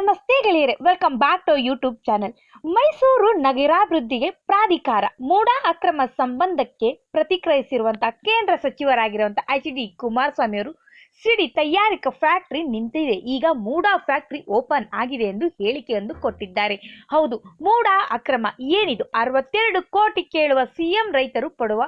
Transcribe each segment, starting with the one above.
ನಮಸ್ತೆ ಗೆಳೆಯರೆ welcome back to YouTube channel Mysuru ನಗರಾಭಿವೃದ್ಧಿಗೆ ಪ್ರಾಧಿಕಾರ ಮೂಡಾ ಅಕ್ರಮ ಸಂಬಂಧಕ್ಕೆ ಪ್ರತಿಕ್ರಿಯಿಸಿರುವಂತಹ ಕೇಂದ್ರ ಸಚಿವರಾಗಿರುವಂತಹ ಎಚ್ ಡಿ ಕುಮಾರಸ್ವಾಮಿ ಅವರು, ಸಿಡಿ ತಯಾರಿಕಾ ಫ್ಯಾಕ್ಟರಿ ನಿಂತಿದೆ. ಈಗ ಮೂಡಾ ಫ್ಯಾಕ್ಟರಿ ಓಪನ್ ಆಗಿದೆ ಎಂದು ಹೇಳಿಕೆಯೊಂದು ಕೊಟ್ಟಿದ್ದಾರೆ. ಹೌದು ಮೂಡಾ ಅಕ್ರಮ ಏನಿದು? ಅರವತ್ತೆರಡು ಕೋಟಿ ಕೇಳುವ ಸಿಎಂ ರೈತರು ಪಡುವ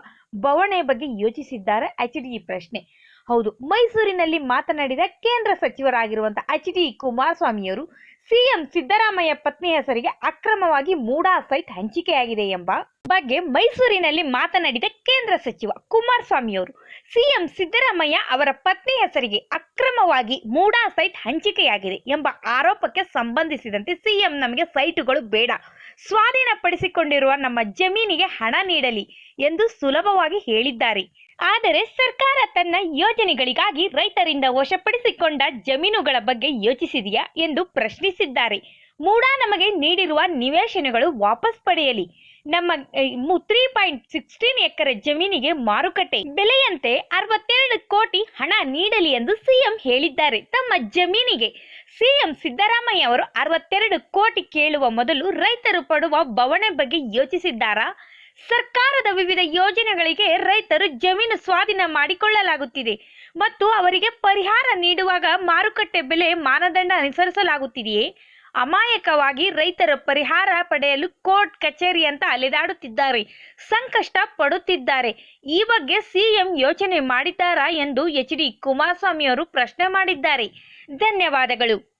ಬವಣೆ ಬಗ್ಗೆ ಯೋಚಿಸಿದ್ದಾರೆ ಎಚ್ ಡಿ ಪ್ರಶ್ನೆ. ಹೌದು, ಮೈಸೂರಿನಲ್ಲಿ ಮಾತನಾಡಿದ ಕೇಂದ್ರ ಸಚಿವರಾಗಿರುವಂತಹ ಎಚ್ ಡಿ ಕುಮಾರಸ್ವಾಮಿಯವರು, ಸಿಎಂ ಸಿದ್ದರಾಮಯ್ಯ ಪತ್ನಿ ಹೆಸರಿಗೆ ಅಕ್ರಮವಾಗಿ ಮೂಡಾ ಸೈಟ್ ಹಂಚಿಕೆಯಾಗಿದೆ ಎಂಬ ಬಗ್ಗೆ ಮೈಸೂರಿನಲ್ಲಿ ಮಾತನಾಡಿದ ಕೇಂದ್ರ ಸಚಿವ ಕುಮಾರಸ್ವಾಮಿಯವರು, ಸಿಎಂ ಸಿದ್ದರಾಮಯ್ಯ ಅವರ ಪತ್ನಿ ಹೆಸರಿಗೆ ಅಕ್ರಮವಾಗಿ ಮೂಡಾ ಸೈಟ್ ಹಂಚಿಕೆಯಾಗಿದೆ ಎಂಬ ಆರೋಪಕ್ಕೆ ಸಂಬಂಧಿಸಿದಂತೆ ಸಿಎಂ ನಮಗೆ ಸೈಟುಗಳು ಬೇಡ, ಸ್ವಾಧೀನಪಡಿಸಿಕೊಂಡಿರುವ ನಮ್ಮ ಜಮೀನಿಗೆ ಹಣ ನೀಡಲಿ ಎಂದು ಸುಲಭವಾಗಿ ಹೇಳಿದ್ದಾರೆ. ಆದರೆ ಸರ್ಕಾರ ತನ್ನ ಯೋಜನೆಗಳಿಗಾಗಿ ರೈತರಿಂದ ವಶಪಡಿಸಿಕೊಂಡ ಜಮೀನುಗಳ ಬಗ್ಗೆ ಯೋಚಿಸಿದೆಯಾ ಎಂದು ಪ್ರಶ್ನಿಸಿದ್ದಾರೆ. ಮೂಡಾ ನಮಗೆ ನೀಡಿರುವ ನಿವೇಶನಗಳು ವಾಪಸ್ ಪಡೆಯಲಿ. ನಮ್ಮ ತ್ರೀ ಪಾಯಿಂಟ್ ಸಿಕ್ಸ್ಟೀನ್ ಎಕರೆ ಜಮೀನಿಗೆ ಮಾರುಕಟ್ಟೆ ಬೆಲೆಯಂತೆ ಅರವತ್ತೆರಡು ಕೋಟಿ ಹಣ ನೀಡಲಿ ಎಂದು ಸಿಎಂ ಹೇಳಿದ್ದಾರೆ. ತಮ್ಮ ಜಮೀನಿಗೆ ಸಿಎಂ ಸಿದ್ದರಾಮಯ್ಯ ಅವರು ಅರವತ್ತೆರಡು ಕೋಟಿ ಕೇಳುವ ಮೊದಲು ರೈತರು ಪಡುವ ಬವಣೆ ಬಗ್ಗೆ ಯೋಚಿಸಿದ್ದಾರಾ? ಸರ್ಕಾರದ ವಿವಿಧ ಯೋಜನೆಗಳಿಗೆ ರೈತರು ಜಮೀನು ಸ್ವಾಧೀನ ಮಾಡಿಕೊಳ್ಳಲಾಗುತ್ತಿದೆ ಮತ್ತು ಅವರಿಗೆ ಪರಿಹಾರ ನೀಡುವಾಗ ಮಾರುಕಟ್ಟೆ ಬೆಲೆ ಮಾನದಂಡ ಅನುಸರಿಸಲಾಗುತ್ತಿದೆಯೇ? ಅಮಾಯಕವಾಗಿ ರೈತರ ಪರಿಹಾರ ಪಡೆಯಲು ಕೋರ್ಟ್ ಕಚೇರಿ ಅಂತ ಅಲೆದಾಡುತ್ತಿದ್ದಾರೆ ಸಂಕಷ್ಟ ಪಡುತ್ತಿದ್ದಾರೆ ಈ ಬಗ್ಗೆ ಸಿಎಂ ಯೋಚನೆ ಮಾಡಿದ್ದಾರಾ ಎಂದು ಎಚ್ ಡಿ ಕುಮಾರಸ್ವಾಮಿ ಅವರು ಪ್ರಶ್ನೆ ಮಾಡಿದ್ದಾರೆ. ಧನ್ಯವಾದಗಳು.